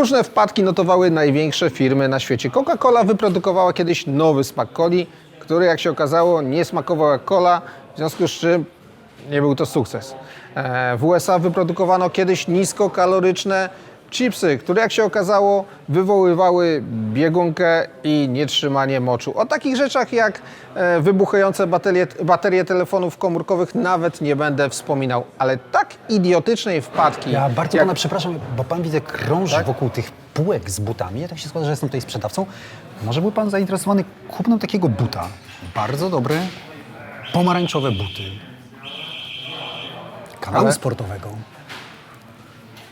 Różne wpadki notowały największe firmy na świecie. Coca-Cola wyprodukowała kiedyś nowy smak coli, który jak się okazało nie smakował jak cola, w związku z czym nie był to sukces. E, W USA wyprodukowano kiedyś niskokaloryczne chipsy, które jak się okazało wywoływały biegunkę i nietrzymanie moczu. O takich rzeczach jak e, wybuchające baterie, baterie telefonów komórkowych nawet nie będę wspominał, ale tak idiotycznej wpadki. Ja bardzo jak- pana przepraszam, bo pan widzę krąży Tak? wokół tych półek z butami. Ja tak się składa, że jestem tutaj sprzedawcą. Może był pan zainteresowany kupnem takiego buta? Bardzo dobre, pomarańczowe buty. Kanału Ale- sportowego.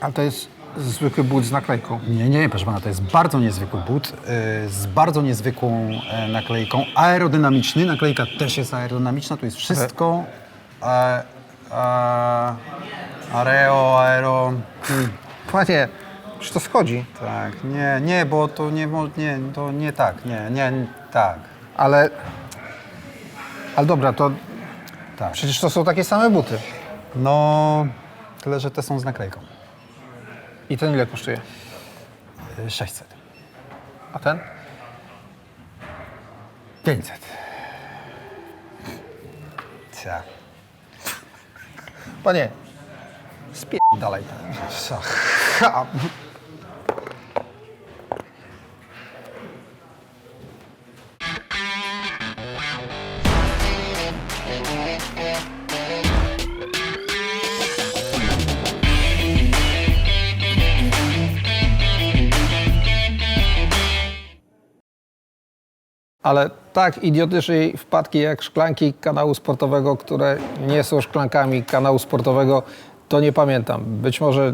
A to jest zwykły but z naklejką. Nie, nie, proszę pana, to jest bardzo niezwykły but yy, z bardzo niezwykłą e, naklejką. Aerodynamiczny, naklejka też jest aerodynamiczna, tu jest wszystko. E, e, areo, aero. Hmm, Panie, czy to schodzi? tak, nie, nie, bo to nie, mo- nie, to nie tak, nie, nie, tak, Ale... Ale dobra, to tak. przecież to są takie same buty. No, tyle, że te są z naklejką. I ten ile kosztuje? Y, 600. A ten? 500. Cia. Panie, spie... dalej. Ha. Ale tak idiotycznej wpadki jak szklanki kanału sportowego, które nie są szklankami kanału sportowego, to nie pamiętam. Być może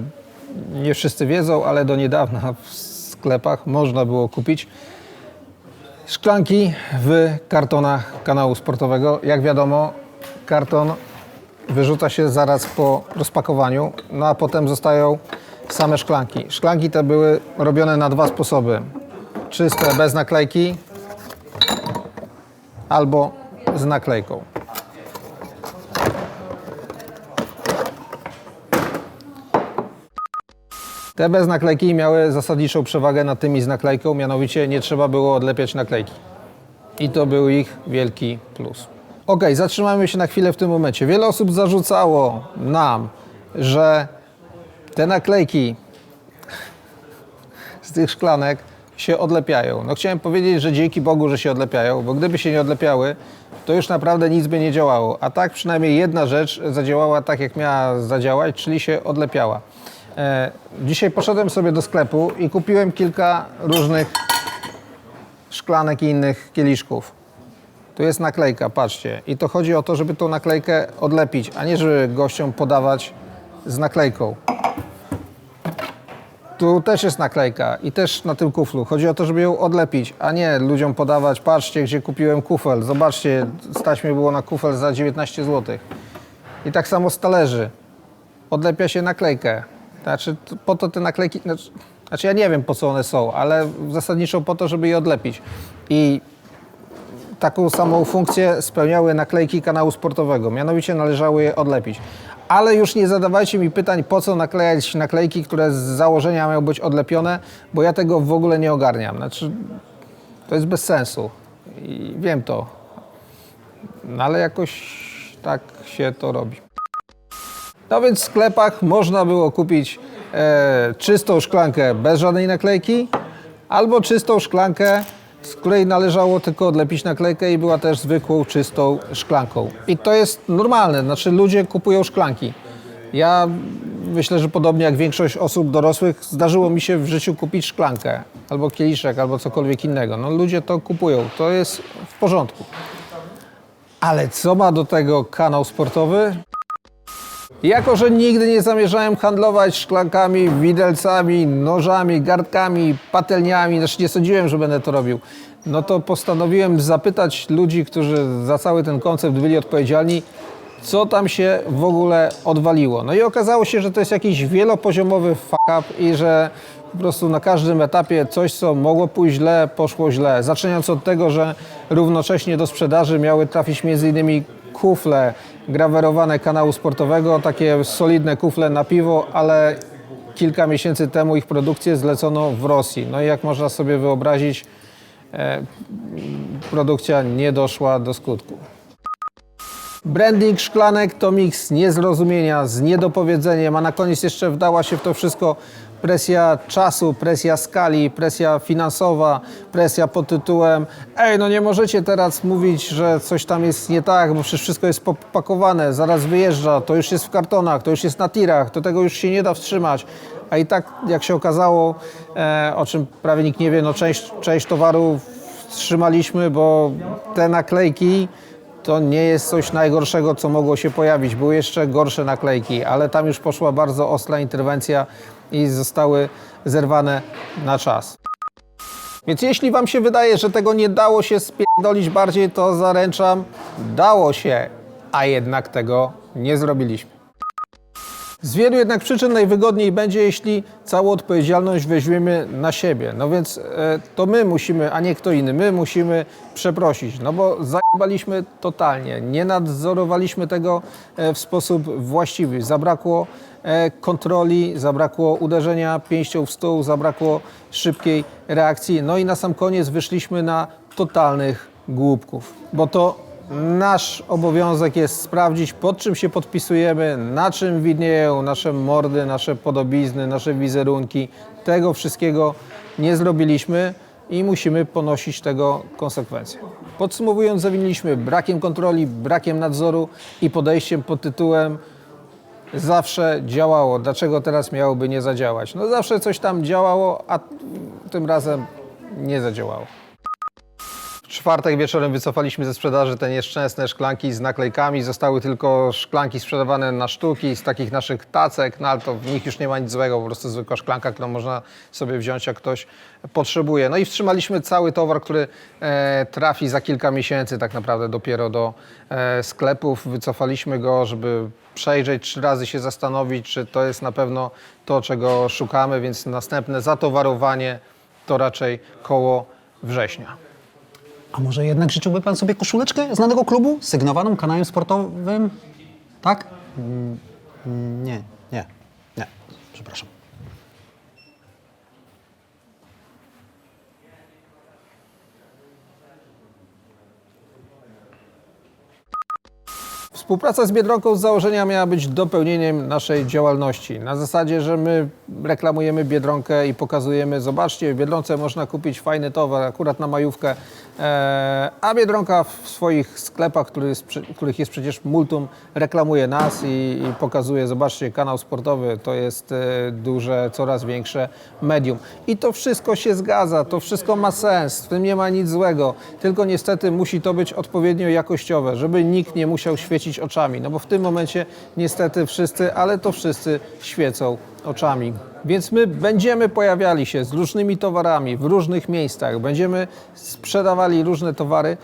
nie wszyscy wiedzą, ale do niedawna w sklepach można było kupić szklanki w kartonach kanału sportowego. Jak wiadomo, karton wyrzuca się zaraz po rozpakowaniu, no a potem zostają same szklanki. Szklanki te były robione na dwa sposoby. Czyste, bez naklejki, albo z naklejką. Te bez naklejki miały zasadniczą przewagę nad tymi z naklejką, mianowicie nie trzeba było odlepiać naklejki. I to był ich wielki plus. Ok, zatrzymajmy się na chwilę w tym momencie. Wiele osób zarzucało nam, że te naklejki z tych szklanek się odlepiają. No chciałem powiedzieć, że dzięki Bogu, że się odlepiają, bo gdyby się nie odlepiały, to już naprawdę nic by nie działało. A tak przynajmniej jedna rzecz zadziałała tak, jak miała zadziałać, czyli się odlepiała. E, dzisiaj poszedłem sobie do sklepu i kupiłem kilka różnych szklanek i innych kieliszków. Tu jest naklejka, patrzcie. I to chodzi o to, żeby tą naklejkę odlepić, a nie żeby gościom podawać z naklejką. Tu też jest naklejka i też na tym kuflu. Chodzi o to, żeby ją odlepić, a nie ludziom podawać, patrzcie, gdzie kupiłem kufel. Zobaczcie, stać mi było na kufel za 19 zł. I tak samo z talerzy. Odlepia się naklejkę. Znaczy, po to te naklejki... Znaczy, znaczy, ja nie wiem, po co one są, ale zasadniczo po to, żeby je odlepić. I taką samą funkcję spełniały naklejki kanału sportowego. Mianowicie należało je odlepić. Ale już nie zadawajcie mi pytań, po co naklejać naklejki, które z założenia mają być odlepione, bo ja tego w ogóle nie ogarniam. Znaczy, to jest bez sensu. I wiem to. No ale jakoś tak się to robi. No więc w sklepach można było kupić e, czystą szklankę bez żadnej naklejki, albo czystą szklankę, z której należało tylko odlepić naklejkę i była też zwykłą, czystą szklanką. I to jest normalne, znaczy ludzie kupują szklanki. Ja myślę, że podobnie jak większość osób dorosłych, zdarzyło mi się w życiu kupić szklankę, albo kieliszek, albo cokolwiek innego. No ludzie to kupują, to jest w porządku. Ale co ma do tego kanał sportowy? Jako, że nigdy nie zamierzałem handlować szklankami, widelcami, nożami, gardkami, patelniami, znaczy nie sądziłem, że będę to robił, no to postanowiłem zapytać ludzi, którzy za cały ten koncept byli odpowiedzialni, co tam się w ogóle odwaliło. No i okazało się, że to jest jakiś wielopoziomowy fuck up i że po prostu na każdym etapie coś, co mogło pójść źle, poszło źle. Zaczynając od tego, że równocześnie do sprzedaży miały trafić m.in. kufle grawerowane kanału sportowego, takie solidne kufle na piwo, ale kilka miesięcy temu ich produkcję zlecono w Rosji. No i jak można sobie wyobrazić, e, produkcja nie doszła do skutku. Branding szklanek to miks niezrozumienia z niedopowiedzeniem, a na koniec jeszcze wdała się w to wszystko presja czasu, presja skali, presja finansowa, presja pod tytułem ej, no nie możecie teraz mówić, że coś tam jest nie tak, bo przecież wszystko jest popakowane, zaraz wyjeżdża, to już jest w kartonach, to już jest na tirach, to tego już się nie da wstrzymać. A i tak, jak się okazało, e, o czym prawie nikt nie wie, no część, część towaru wstrzymaliśmy, bo te naklejki to nie jest coś najgorszego, co mogło się pojawić. Były jeszcze gorsze naklejki, ale tam już poszła bardzo ostra interwencja i zostały zerwane na czas. Więc jeśli Wam się wydaje, że tego nie dało się spierdolić bardziej, to zaręczam, dało się, a jednak tego nie zrobiliśmy. Z wielu jednak przyczyn najwygodniej będzie, jeśli całą odpowiedzialność weźmiemy na siebie. No więc e, to my musimy, a nie kto inny, my musimy przeprosić, no bo zajebaliśmy totalnie, nie nadzorowaliśmy tego e, w sposób właściwy. Zabrakło e, kontroli, zabrakło uderzenia pięścią w stół, zabrakło szybkiej reakcji. No i na sam koniec wyszliśmy na totalnych głupków, bo to Nasz obowiązek jest sprawdzić, pod czym się podpisujemy, na czym widnieją nasze mordy, nasze podobizny, nasze wizerunki. Tego wszystkiego nie zrobiliśmy i musimy ponosić tego konsekwencje. Podsumowując, zawiniliśmy brakiem kontroli, brakiem nadzoru i podejściem pod tytułem zawsze działało. Dlaczego teraz miałoby nie zadziałać? No zawsze coś tam działało, a tym razem nie zadziałało. Czwartek wieczorem wycofaliśmy ze sprzedaży te nieszczęsne szklanki z naklejkami. Zostały tylko szklanki sprzedawane na sztuki z takich naszych tacek, no ale to w nich już nie ma nic złego, po prostu zwykła szklanka, którą można sobie wziąć, jak ktoś potrzebuje. No i wstrzymaliśmy cały towar, który e, trafi za kilka miesięcy tak naprawdę dopiero do e, sklepów. Wycofaliśmy go, żeby przejrzeć, trzy razy się zastanowić, czy to jest na pewno to, czego szukamy, więc następne zatowarowanie to raczej koło września. A może jednak życzyłby pan sobie koszuleczkę znanego klubu sygnowaną kanałem sportowym? Tak? Mm, mm, Nie, nie, nie. Przepraszam. Współpraca z Biedronką z założenia miała być dopełnieniem naszej działalności. Na zasadzie, że my reklamujemy Biedronkę i pokazujemy, zobaczcie, w Biedronce można kupić fajny towar, akurat na majówkę, e, a Biedronka w swoich sklepach, których jest przecież multum, reklamuje nas i, i pokazuje, zobaczcie, kanał sportowy to jest e, duże, coraz większe medium. I to wszystko się zgadza, to wszystko ma sens, w tym nie ma nic złego, tylko niestety musi to być odpowiednio jakościowe, żeby nikt nie musiał świecić oczami, no bo w tym momencie niestety wszyscy, ale to wszyscy świecą oczami. Więc my będziemy pojawiali się z różnymi towarami w różnych miejscach, będziemy sprzedawali różne towary,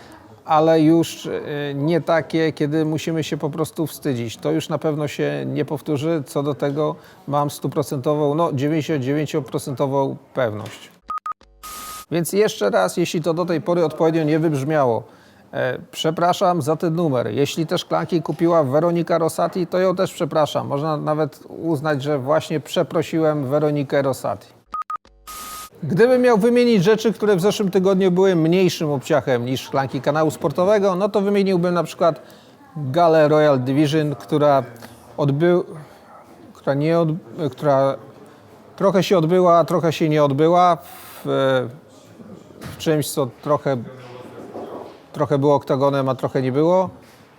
ale już e, nie takie, kiedy musimy się po prostu wstydzić. To już na pewno się nie powtórzy. Co do tego mam stuprocentową, no 99% pewność. Więc jeszcze raz, jeśli to do tej pory odpowiednio nie wybrzmiało, przepraszam za ten numer. Jeśli te szklanki kupiła Weronika Rosati, to ją też przepraszam. Można nawet uznać, że właśnie przeprosiłem Weronikę Rosati. Gdybym miał wymienić rzeczy, które w zeszłym tygodniu były mniejszym obciachem niż szklanki kanału sportowego, no to wymieniłbym na przykład galę Royal Division, która odbył, która nie od, która trochę się odbyła, trochę się nie odbyła w, w czymś, co trochę, trochę było oktagonem, a trochę nie było.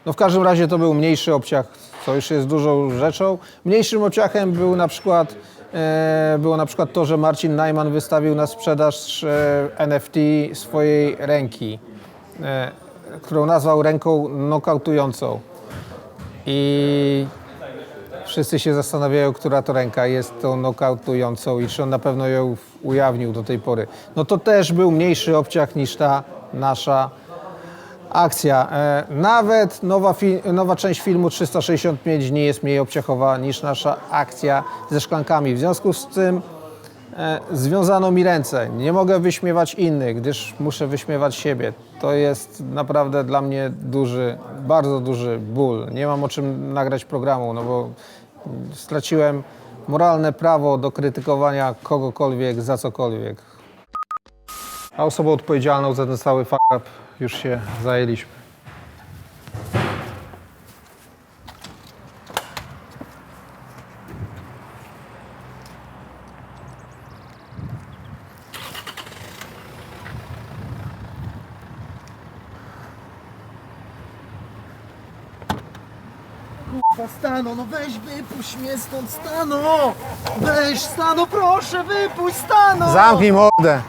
No w każdym razie to był mniejszy obciach, co już jest dużą rzeczą. Mniejszym obciachem był na przykład, e, było na przykład to, że Marcin Najman wystawił na sprzedaż e, NFT swojej ręki, e, którą nazwał ręką nokautującą. I Wszyscy się zastanawiają, która to ręka jest tą nokautującą i czy on na pewno ją ujawnił do tej pory. No to też był mniejszy obciach niż ta nasza akcja. E, nawet nowa, nowa część filmu 365 nie jest mniej obciachowa niż nasza akcja ze szklankami. W związku z tym e, związano mi ręce. Nie mogę wyśmiewać innych, gdyż muszę wyśmiewać siebie. To jest naprawdę dla mnie duży, bardzo duży ból. Nie mam o czym nagrać programu, no bo straciłem moralne prawo do krytykowania kogokolwiek za cokolwiek. A osobą odpowiedzialną za ten cały fuck up już się zajęliśmy. Kurwa, Stano, no weź wypuść mnie stąd, Stano! Weź, Stano, proszę, wypuść, Stano! Zamknij mordę!